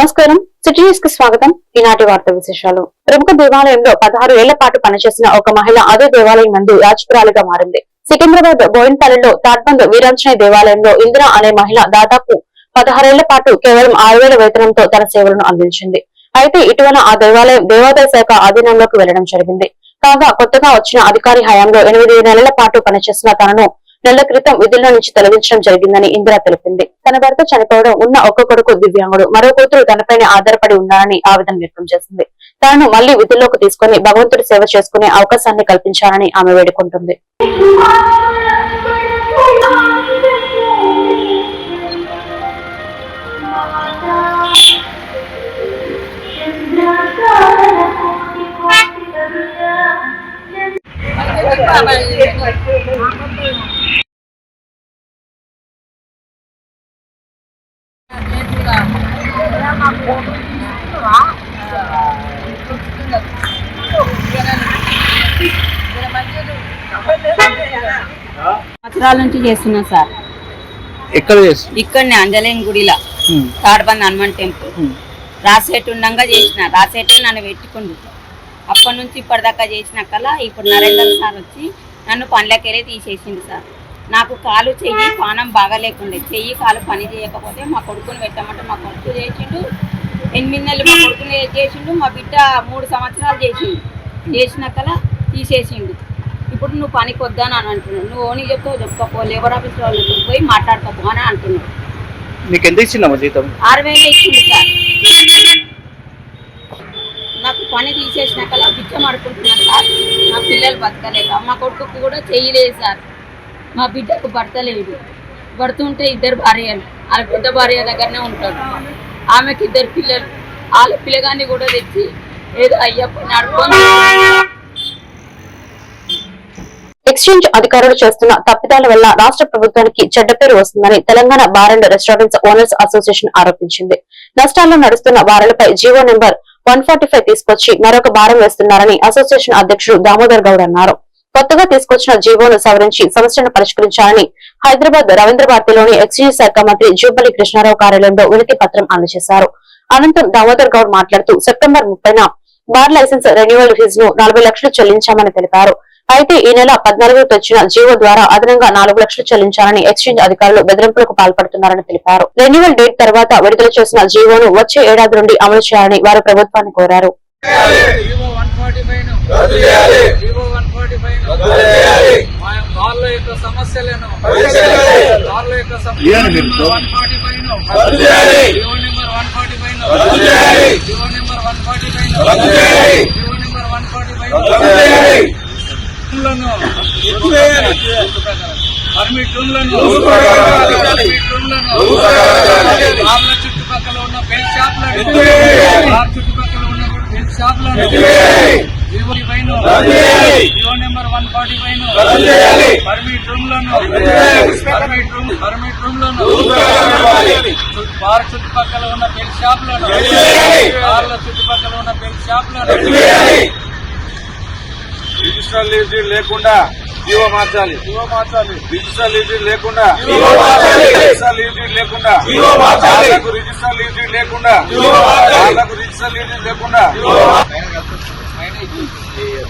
నమస్కారం. సిటీ న్యూస్కి స్వాగతం. ఈనాటి వార్త విశేషాలు. ప్రముఖ దేవాలయంలో పదహారు ఏళ్ళ పాటు పనిచేసిన ఒక మహిళ అదే దేవాలయం నందు యాచకురాలిగా మారింది. సికింద్రాబాద్ బోయిన్పల్లిలో తాట్బంద్ వీరాంజనేయ దేవాలయంలో ఇందిరా అనే మహిళ దాదాపు పదహారేళ్ళ పాటు కేవలం ఆరు వేల వేతనంతో తన సేవలను అందించింది. అయితే ఇటీవల ఆ దేవాలయం దేవాదాయ శాఖ ఆధీనంలోకి వెళ్ళడం జరిగింది. కాగా కొత్తగా వచ్చిన అధికారి హయాంలో ఎనిమిది నెలల పాటు పనిచేసిన తనను నెల క్రితం విధుల నుంచి తొలగించడం జరిగిందని ఇందిరా తెలిపింది. తన భర్త చనిపోవడం ఉన్న ఒక్క కొడుకు దివ్యాంగుడు మరో కూతురు తనపైనే ఆధారపడి ఉన్నారని ఆవేదన వ్యక్తం చేసింది. తనను మళ్ళీ విధుల్లోకి తీసుకుని భగవంతుడి సేవ చేసుకునే అవకాశాన్ని కల్పించాలని ఆమె వేడుకుంటుంది. సంవత్సరాల నుంచి చేస్తున్నా సార్. ఎక్కడ ఇక్కడనే అంజలేని గుడిలా. తాడబంది హనుమాన్ టెంపుల్. రాసేటు ఉండంగా చేసిన రాసేటే నన్ను పెట్టుకుంది అప్పటి నుంచి ఇప్పటిదాకా చేసిన కల్లా ఇప్పుడు నరేందర్ సార్ వచ్చి నన్ను పనిలోకెళ్ళి తీసేసిండు సార్. నాకు కాలు చెయ్యి పానం బాగా లేకుండే చెయ్యి కాలు పని చేయకపోతే మా కొడుకుని పెట్టమంటే మా కొడుకు చేసిండు. ఎనిమిది నెలలు మా కొడుకుని చేసిండు మా బిడ్డ మూడు సంవత్సరాలు చేసిండు. చేసిన కల్లా తీసేసిండు. ఇప్పుడు నువ్వు పనికి వద్దాని అని అంటున్నావు. నువ్వు ఓనీ చెప్తావు చెప్పుకోపో లేబర్ ఆఫీస్ వాళ్ళకి పోయి మాట్లాడుకోపో అని అంటున్నావు. నీకు ఎంత ఇచ్చిందమ్మా జీతం? ఆరు వేలు ఇచ్చింది సార్. నాకు పని తీసేసినాకలా బిచ్చం ఆడుకుంటున్నాను సార్. నా పిల్లలు బతకలేక మా కొడుకు కూడా చేయలేదు సార్. మా బిడ్డకు భర్త లేదు భర్త ఉంటే ఇద్దరు భార్యలు వాళ్ళ పెద్ద భార్య దగ్గరనే ఉంటాడు. ఆమెకి ఇద్దరు పిల్లలు. వాళ్ళ పిల్లగాన్ని కూడా తెచ్చి ఏదో అయ్యప్ప నడుపుకొని ఎక్స్చేంజ్ అధికారులు చేస్తున్న తప్పిదాల వల్ల రాష్ట్ర ప్రభుత్వానికి చెడ్డ పేరు వస్తుందని Telangana bar and restaurants owners association ఆరోపించింది. నష్టాల్లో నడుస్తున్న బారులపై జీవో నెంబర్ వన్ తీసుకొచ్చి మరొక భారం వేస్తున్నారని అసోసియేషన్ అధ్యక్షుడు దామోదర్ గౌడ్ అన్నారు. కొత్తగా తీసుకొచ్చిన జీవోను సవరించి సమస్యను పరిష్కరించాలని హైదరాబాద్ రవీంద్ర భారతిలోని ఎక్స్చేంజ్ శాఖ మంత్రి జూపల్లి కృష్ణారావు కార్యాలయంలో వినతి పత్రం అందజేశారు. అనంతరం దామోదర్ గౌడ్ మాట్లాడుతూ సెప్టెంబర్ ముప్పైన బార్ లైసెన్స్ రెన్యువల్ ఫీజును నలభై లక్షలు చెల్లించామని తెలిపారు. అయితే ఈ నెల పద్నాలుగు వచ్చిన జీవో ద్వారా అదనంగా నాలుగు లక్షలు చెల్లించాలని ఎక్స్చేంజ్ అధికారులు బెదిరింపులకు పాల్పడుతున్నారని తెలిపారు. రెన్యువల్ డేట్ తర్వాత విడుదల చేసిన జీవోను వచ్చే ఏడాది నుండి అమలు చేయాలని వారు ప్రభుత్వాన్ని కోరారు. జీవో యొక్క ఫార్టీ ఫైవ్ యొక్క సమస్యలను one forty five G O number one forty five G O number one forty five G O number one forty five permit రూమ్లను permit రూమ్లను కార్ల చుట్టుపక్కల ఉన్న బెల్ట్ షాప్లను కార్ చుట్టుపక్కల ఉన్న బెల్ట్ షాప్లను జీవో పైన వన్ ఫార్టీ పైన పర్మిట్ రూమ్లను పర్మిట్ రూమ్ పర్మిట్ రూమ్లను బార్ చుట్టుపక్కల ఉన్న షాపులను చుట్టుపక్కల ఉన్న బెల్ షాపులను రిజిస్టర్ లీజీ లేకుండా జీవో మార్చాలి. జీవో మార్చాలి. రిజిస్టర్ లీజీ లేకుండా రిజిస్టర్ లీజీ లేకుండా వాళ్ళకు రిజిస్టర్ లీజీ లేకుండా వాళ్ళకు రిజిస్టర్ లీజీ లేకుండా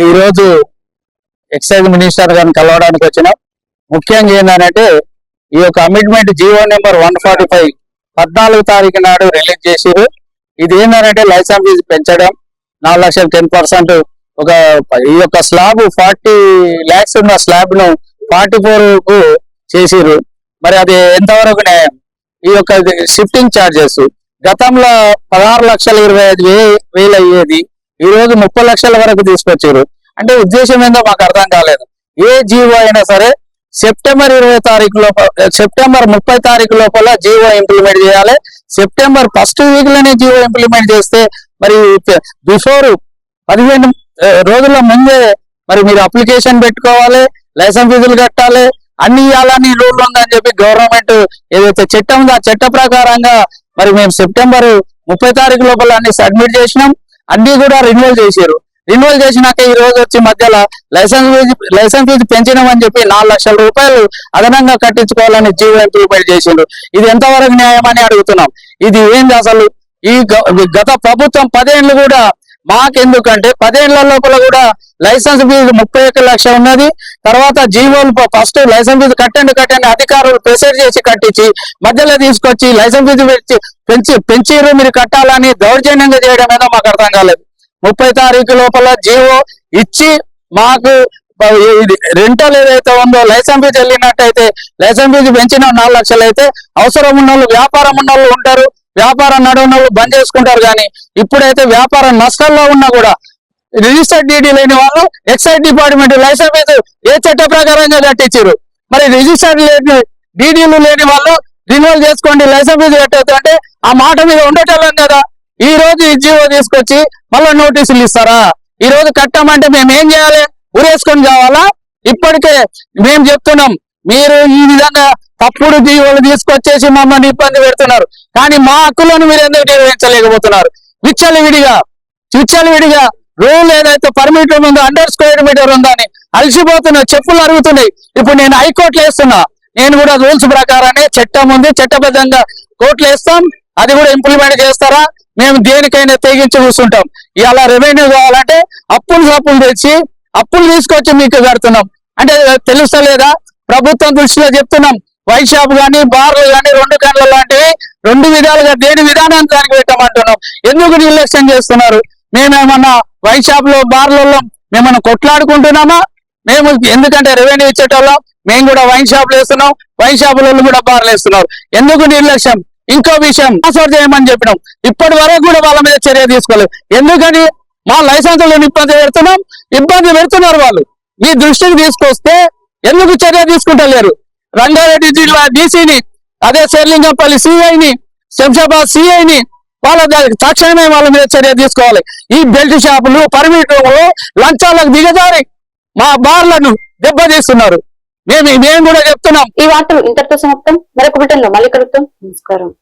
ఈరోజు ఎక్సైజ్ మినిస్టర్ గారిని కలవడానికి వచ్చినాం. ముఖ్యంగా ఏంటంటే ఈ యొక్క amendment GO number one forty five పద్నాలుగు తారీఖు నాడు రిలీజ్ చేసిరు ఇది ఏంటంటే లైసెన్స్ ఫీజు పెంచడం నాలుగు లక్షల టెన్ పర్సెంట్ ఒక ఈ యొక్క స్లాబ్ ఫార్టీ ల్యాక్స్ ఉన్న స్లాబ్ను ఫార్టీ ఫోర్కు చేసిరు మరి అది ఎంతవరకు న్యాయం? ఈ యొక్క షిఫ్టింగ్ ఛార్జెస్ గతంలో పదహారు లక్షల ఇరవై ఐదు వే- వేలు అయ్యేది ఈ రోజు ముప్పై లక్షల వరకు తీసుకొచ్చారు అంటే ఉద్దేశం ఏందో మాకు అర్థం కాలేదు. ఏ జీవో అయినా సరే సెప్టెంబర్ ఇరవై తారీఖు లోపల సెప్టెంబర్ ముప్పై తారీఖు లోపల జీవో ఇంప్లిమెంట్ చేయాలి. సెప్టెంబర్ ఫస్ట్ వీక్లోనే జీవో ఇంప్లిమెంట్ చేస్తే మరి బిఫోర్ పదిహేను రోజుల ముందే మరి మీరు అప్లికేషన్ పెట్టుకోవాలి లైసెన్స్ ఫీజులు కట్టాలి అన్ని ఇవ్వాలని రూల్ ఉందని చెప్పి గవర్నమెంట్ ఏదైతే చట్టం ఉందో ఆ చట్ట ప్రకారంగా మరి మేము సెప్టెంబర్ ముప్పై తారీఖు లోపల అన్ని సబ్మిట్ చేసినాం. అన్ని కూడా రిన్యువల్ చేశారు రిన్యువల్ చేసినాక ఈ రోజు వచ్చి మధ్యలో లైసెన్స్ ఫీజు లైసెన్స్ ఫీజు పెంచినామని చెప్పి నాలుగు లక్షల రూపాయలు అదనంగా కట్టించుకోవాలని జీవో ఇంప్లిమెంట్ చేసిండ్రు. ఇది ఎంతవరకు న్యాయం అని అడుగుతున్నాం. ఇది ఏంది అసలు? ఈ గ- గత ప్రభుత్వం పదేళ్ళు కూడా మాకెందుకంటే పదేళ్ళ లోపల కూడా లైసెన్స్ ఫీజు ముప్పై ఒక్క లక్ష ఉన్నది. తర్వాత జీవోలు ఫస్ట్ లైసెన్స్ ఫీజు కట్టండి కట్టండి అధికారులు ప్రెషర్ చేసి కట్టించి మధ్యలో తీసుకొచ్చి లైసెన్స్ ఫీజు పెంచి పెంచి పెంచిర్రు మీరు కట్టాలని దౌర్జన్యంగా చేయడం ఏదో మాకు అర్థం కాలేదు. ముప్పై తారీఖు లోపల జీవో ఇచ్చి మాకు ఇది రెంటల్ ఏదైతే ఉందో లైసెన్స్ ఫీజు వెళ్ళినట్టయితే లైసెన్స్ ఫీజు పెంచిన నాలుగు లక్షలు అయితే అవసరం ఉన్న వాళ్ళు వ్యాపారం ఉన్న వాళ్ళు ఉంటారు. వ్యాపారం నడవని వాళ్ళు బంద్ చేసుకుంటారు కానీ ఇప్పుడైతే వ్యాపారం నష్టాల్లో ఉన్నా కూడా రిజిస్టర్డ్ డీడీ లేని వాళ్ళు ఎక్సైజ్ డిపార్ట్మెంట్ లైసెన్స్ ఫీజు ఏ చట్ట ప్రకారంగా కట్టించారు మరి రిజిస్టర్డ్ లేని డీడీలు లేని వాళ్ళు రిన్యూవల్ చేసుకోండి లైసెన్స్ ఫీజు కట్టద్దు. అంటే ఆ మాట మీద ఉండటం కదా. ఈ రోజు ఈ జీవో తీసుకొచ్చి మళ్ళీ నోటీసులు ఇస్తారా? ఈ రోజు కట్టమంటే మేము ఏం చేయాలి? ఊరేసుకొని కావాలా? ఇప్పటికే మేము చెప్తున్నాం మీరు ఈ విధంగా తప్పుడు జీవోలు తీసుకొచ్చేసి మమ్మల్ని ఇబ్బంది పెడుతున్నారు. కానీ మా హక్కులను మీరు ఎందుకు నిర్వహించలేకపోతున్నారు? విచ్చలు విడిగా విచ్చలు విడిగా రూల్ ఏదైతే పర్మిట్ ఉందో అండర్ స్క్వేర్ మీటర్ ఉందని అలసిపోతున్నా చెప్పులు అరుగుతున్నాయి. ఇప్పుడు నేను హైకోర్టులో వేస్తున్నా. నేను కూడా రూల్స్ ప్రకారమే చట్టం ఉంది. చట్టబద్ధంగా కోట్లు వేస్తాం. అది కూడా ఇంప్లిమెంట్ చేస్తారా? మేము దేనికైనా తెగించి కూర్చుంటాం. ఇలా రెవెన్యూ కావాలంటే అప్పులు సప్పులు తెచ్చి అప్పులు తీసుకొచ్చి మీకు కడుతున్నాం. అంటే తెలుస్తలేదా? ప్రభుత్వం దృష్టిలో చెప్తున్నాం. వైన్ షాప్ కానీ బార్లు కానీ రెండు గంటల లాంటివి రెండు విధాలుగా దేని విధానాన్ని దానికి పెట్టమంటున్నాం. ఎందుకు నిర్లక్ష్యం చేస్తున్నారు? మేమేమన్నా వైన్ షాప్లో బార్లలో మేమన్నా కొట్లాడుకుంటున్నామా? మేము ఎందుకంటే రెవెన్యూ ఇచ్చేటోళ్ళం మేము కూడా వైన్ షాపులు వేస్తున్నాం వైన్ షాపులలో కూడా బార్లు వేస్తున్నారు. ఎందుకు నిర్లక్ష్యం? ఇంకో విషయం ట్రాన్స్ఫర్ చేయమని చెప్పినాం. ఇప్పటి వరకు కూడా వాళ్ళ మీద చర్య తీసుకోలేదు. ఎందుకని? మా లైసెన్సులు ఇబ్బంది పెడుతున్నాం ఇబ్బంది పెడుతున్నారు వాళ్ళు. మీ దృష్టికి తీసుకొస్తే ఎందుకు చర్య తీసుకుంటలేరు? రంగారెడ్డి జిల్లా డీసీని అదే శేర్లింగంపల్లి సిఐని శంషాబాద్ సిఐని వాళ్ళ తక్షణమే వాళ్ళ మీద చర్య తీసుకోవాలి. ఈ బెల్ట్ షాపులు పర్మిట్ లంచాలకు దిగజారి. మా బార్లను దెబ్బతీస్తున్నారు. మేము మేము కూడా చెప్తున్నాం. ఈ వార్తలు ఇంతటితో సమాప్తం. మరొక బిడ్డలో మళ్ళీ కలుద్దాం. నమస్కారం.